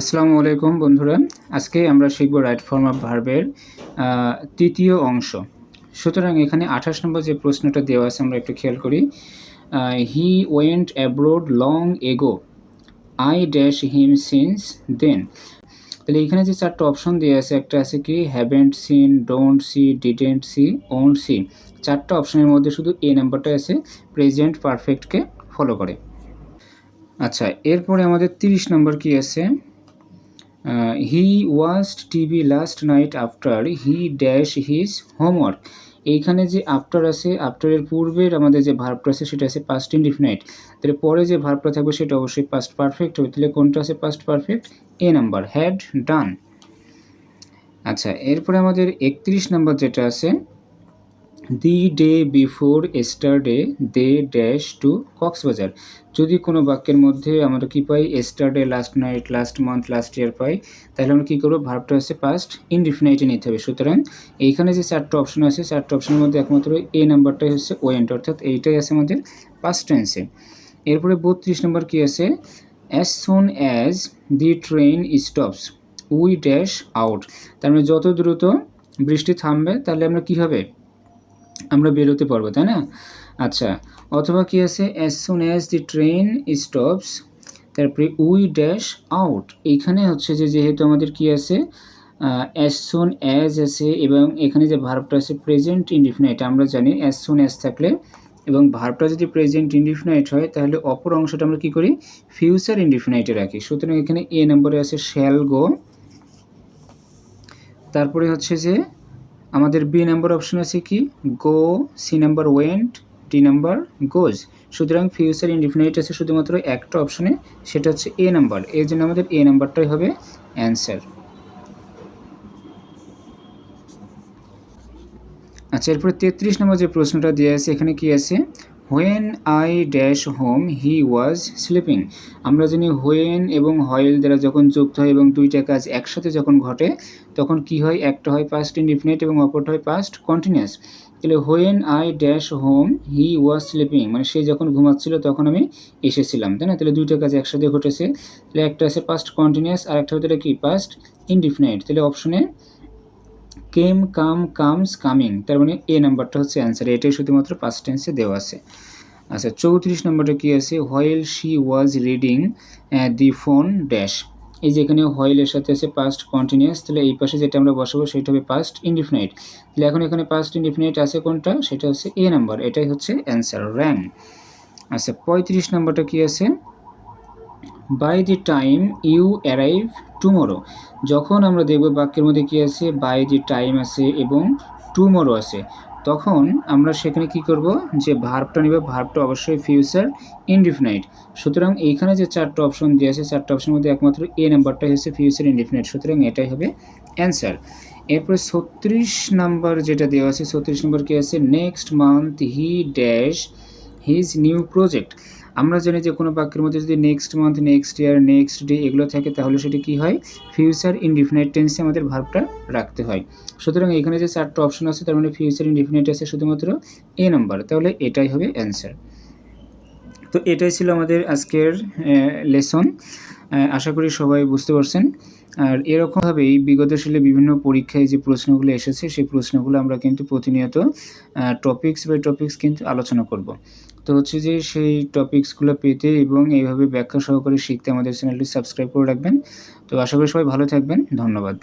আসসালামু আলাইকুম বন্ধুরা। আজকে আমরা শিখব রাইট ফর্ম অফ ভার্বের তৃতীয় অংশ। সুতরাং এখানে আঠাশ নম্বর যে প্রশ্নটা দেওয়া আছে আমরা একটু খেয়াল করি। He went abroad long ago I dash him since then তাহলে এখানে যে চারটা অপশন দেওয়া আছে, একটা আছে কি? Haven't seen don't see didn't see won't see চারটা অপশনের মধ্যে শুধু এ নাম্বারটা আছে প্রেজেন্ট পারফেক্টকে ফলো করে। আচ্ছা এরপরে আমাদের তিরিশ নম্বর কি আছে? He watched TV last night after he dash his homework এইখানে যে আফটার আছে আফটারের পূর্বের আমাদের যে ভার্বটা আছে, সেটা আছে পাস্ট ইনডিফিনাইট তাহলে পরে যে ভার্বটা থাকবে, সেটা অবশ্যই পাস্ট পারফেক্ট হবে। তাহলে কোনটা আছে past perfect A number had done আচ্ছা এরপরে আমাদের একত্রিশ নাম্বার যেটা আছে the day before yesterday they dash to Cox's Bazar যদি কোনো বাক্যের মধ্যে আমরা কী পাই? Yesterday last night last month last year পাই, তাহলে আমরা কী করব? ভার্বটা হচ্ছে পাস্ট ইনডিফিনাইটে নিতে হবে। সুতরাং এইখানে যে চারটে অপশন আছে, চারটে অপশনের মধ্যে একমাত্র এ নাম্বারটাই হচ্ছে ওয়েন্ট অর্থাৎ এইটাই আছে আমাদের পাস্ট টেন্সে এরপরে বত্রিশ নম্বর কী আছে? As soon as the train stops we dash out তার মানে যত দ্রুত বৃষ্টি থামবে, তাহলে আমরা কী হবে? আমরা বেরোতে পারব, তাই না? আচ্ছা অথবা কি আছে? As soon as the train stops তারপরে উই ড্যাশ আউট এইখানে হচ্ছে যে, যেহেতু আমাদের কি আছে? অ্যাজ সুন অ্যাজ আছে এবং এখানে যে ভার্বটা আছে প্রেজেন্ট ইনডিফিনাইট আমরা জানি অ্যাজ সুন অ্যাজ থাকলে। এবং ভার্বটা যদি প্রেজেন্ট ইনডিফিনাইট হয়, তাহলে অপর অংশটা আমরা কি করি? ফিউচার ইনডিফিনাইটে রাখি। সুতরাং এখানে এ নম্বরে আছে শ্যাল গো তারপরে হচ্ছে যে আমাদের বি নাম্বার অপশন আছে কি? Go C number went D number goes সুতরাং ফিউচার ইনডিফিনাইট আছে শুধুমাত্র একটা অপশনে সেটা হচ্ছে এ নাম্বার এর জন্য আমাদের এ নাম্বারটাই হবে অ্যান্সার আচ্ছা এরপরে তেত্রিশ নম্বর যে প্রশ্নটা দেওয়া আছে, এখানে কি আছে? When I dash home he was sleeping আমরা জানি হোয়েন এবং হয়েল দ্বারা যখন যুক্ত হয় এবং দুইটা কাজ একসাথে যখন ঘটে, তখন কি হয়? একটা হয় পাস্ট ইনডিফিনিট এবং অপরটা হয় পাস্ট কন্টিনিউয়াস তাহলে when I dash home he was sleeping মানে সে যখন ঘুমাচ্ছিল, তখন আমি এসেছিলাম, তাই না? তাহলে দুইটা কাজ একসাথে ঘটেছে। তাহলে একটা আছে পাস্ট কন্টিনিউয়াস আর একটা হতে কি? পাস্ট ইনডিফিনাইট তাহলে অপশনে কেম কাম কামস কামিং তার মানে এ নাম্বারটা হচ্ছে অ্যান্সার এটাই শুধুমাত্র পাস্ট টেন্সে দেওয়া আছে। আচ্ছা চৌত্রিশ নম্বরটা কী আছে? While she was reading the phone dash এই যে এখানে হোয়াইলের সাথে আছে পাস্ট কন্টিনিউয়াস তাহলে এই পাশে যেটা আমরা বসাবো সেটা হবে পাস্ট ইনডিফিনাইট তাহলে এখন এখানে পাস্ট ইনডিফিনাইট আছে কোনটা? সেটা হচ্ছে এ নাম্বার। এটাই হচ্ছে অ্যান্সার র্যাং আচ্ছা পঁয়ত্রিশ নম্বরটা কী আছে? By the time you arrive tomorrow যখন আমরা দেখব বাক্যের মধ্যে কী আছে বাই দি টাইম আছে এবং টুমোরো আছে। তখন আমরা সেখানে কি করব? যে ভার্বটা নিবে ভার্বটা অবশ্যই ফিউচার ইনডিফিনাইট সুতরাং এইখানে যে চারটা অপশন দিয়ে আছে, চারটা অপশনের মধ্যে একমাত্র এ নাম্বারটাই হচ্ছে ফিউচার ইনডিফিনাইট সুতরাং এটাই হবে অ্যান্সার এরপরে ছত্রিশ নাম্বার যেটা দেওয়া আছে, ছত্রিশ নাম্বার কী আছে? Next month he dash his new project আমরা জানি যে কোনো বাক্যের মধ্যে যদি next month next year next day এগুলো থাকে, তাহলে সেটি কী হয়? ফিউচার ইনডিফিনাইট টেন্সে আমাদের ভার্বটা রাখতে হয়। সুতরাং এখানে যে চারটা অপশন আছে, তার মানে ফিউচার ইনডিফিনাইট আছে শুধুমাত্র এ নাম্বার তাহলে এটাই হবে অ্যান্সার তো এটাই ছিল আমাদের আজকের লেসন আশা করি সবাই বুঝতে পারছেন। আর এরকমভাবেই বিগত বিভিন্ন পরীক্ষায় যে প্রশ্নগুলো এসেছে, সেই প্রশ্নগুলো আমরা কিন্তু প্রতিনিয়ত টপিক্স বাই টপিক্স কিন্তু আলোচনা করব। তো হচ্ছে যে সেই টপিকসগুলো পেতে এবং এইভাবে ব্যাখ্যা সহকারে শিখতে আমাদের চ্যানেলটি সাবস্ক্রাইব করে রাখবেন। তো আশা করি সবাই ভালো থাকবেন। ধন্যবাদ।